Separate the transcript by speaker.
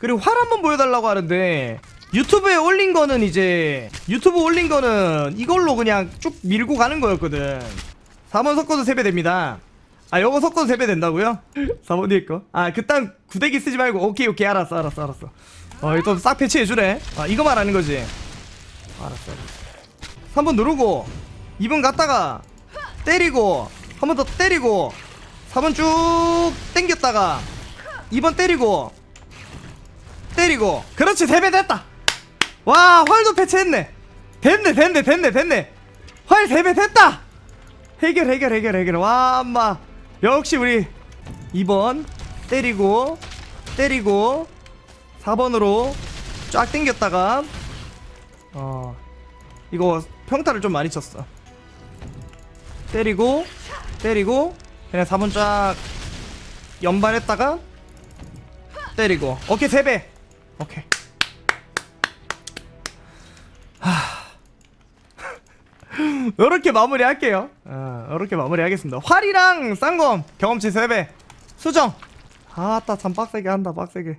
Speaker 1: 그리고 활 한번 보여달라고 하는데 유튜브에 올린 거는 이제 유튜브 올린 거는 이걸로 그냥 쭉 밀고 가는 거였거든. 4번 섞어도 3배 됩니다. 아 요거 섞어도 3배 된다고요? 4번 뒤에 거아 그딴 구데기 쓰지 말고 오케이 오케이 알았어 알았어 알았어. 어 이거 싹 패치해주래 아 이거 말하는 거지. 알았어 알았어. 3번 누르고 2번 갔다가 때리고 한 번 더 때리고 4번 쭉 땡겼다가 2번 때리고 때리고. 그렇지 3배 됐다. 와 활도 패치했네. 됐네 됐네 됐네 됐네. 활 3배 됐다. 해결 해결 해결 해결. 와 엄마. 역시 우리 2번 때리고 때리고 4번으로 쫙 땡겼다가 어 이거 평타를 좀 많이 쳤어. 때리고 때리고 그냥 4번 쫙 연발했다가 때리고. 오케이 3배 오케이. 요렇게 마무리할게요. 어, 요렇게 마무리하겠습니다. 활이랑 쌍검 경험치 3배. 수정. 아따 참 빡세게 한다 빡세게